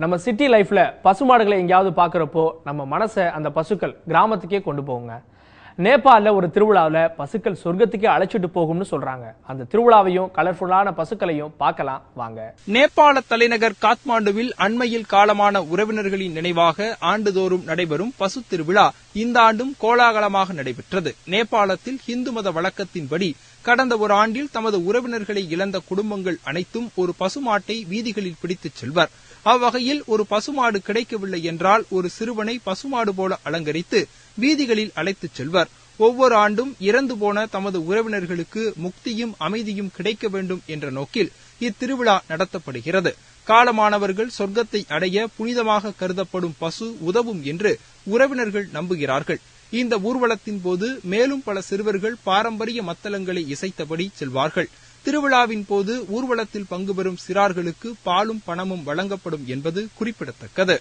நம்ம சிட்டி லைஃப்ல பசுமாடுகளை எங்கேயாவது பார்க்குறப்போ நம்ம மனசை அந்த பசுக்கள் கிராமத்துக்கே கொண்டு போவோங்க நேபாளில் ஒரு திருவிழாவில் பசுக்கள் சொர்க்கத்துக்கே அழைச்சிட்டு போகும்னு சொல்றாங்க. அந்த திருவிழாவையும் கலர்ஃபுல்லான பசுக்களையும் பார்க்கலாம் வாங்க. நேபாள தலைநகர் காத்மாண்டுவில் அண்மையில் காலமான உறவினர்களின் நினைவாக ஆண்டுதோறும் நடைபெறும் பசு திருவிழா இந்த ஆண்டும் கோலாகலமாக நடைபெற்றது. நேபாளத்தில் இந்து மத வழக்கத்தின்படி கடந்த ஒரு ஆண்டில் தமது உறவினர்களை இழந்த குடும்பங்கள் அனைத்தும் ஒரு பசுமாட்டை வீதிகளில் பிடித்துச் செல்வர். அவ்வகையில் ஒரு பசுமாடு கிடைக்கவில்லை என்றால் ஒரு சிறுவனை பசுமாடு போல அலங்கரித்து வீதிகளில் அழைத்துச் செல்வர். ஒவ்வொரு ஆண்டும் இறந்து போன தமது உறவினர்களுக்கு முக்தியும் அமைதியும் கிடைக்க வேண்டும் என்ற நோக்கில் இத்திருவிழா நடத்தப்படுகிறது. காலமானவர்கள் சொர்க்கத்தை அடைய புனிதமாக கருதப்படும் பசு உதவும் என்று உறவினர்கள் நம்புகிறார்கள். இந்த ஊர்வலத்தின் போது மேலும் பல சிறுவர்கள் பாரம்பரிய மத்தளங்களை இசைத்தபடி செல்வார்கள். திருவிழாவின் போது ஊர்வலத்தில் பங்கு பெறும் சிறார்களுக்கு பாலும் பணமும் வழங்கப்படும் என்பது குறிப்பிடத்தக்கது.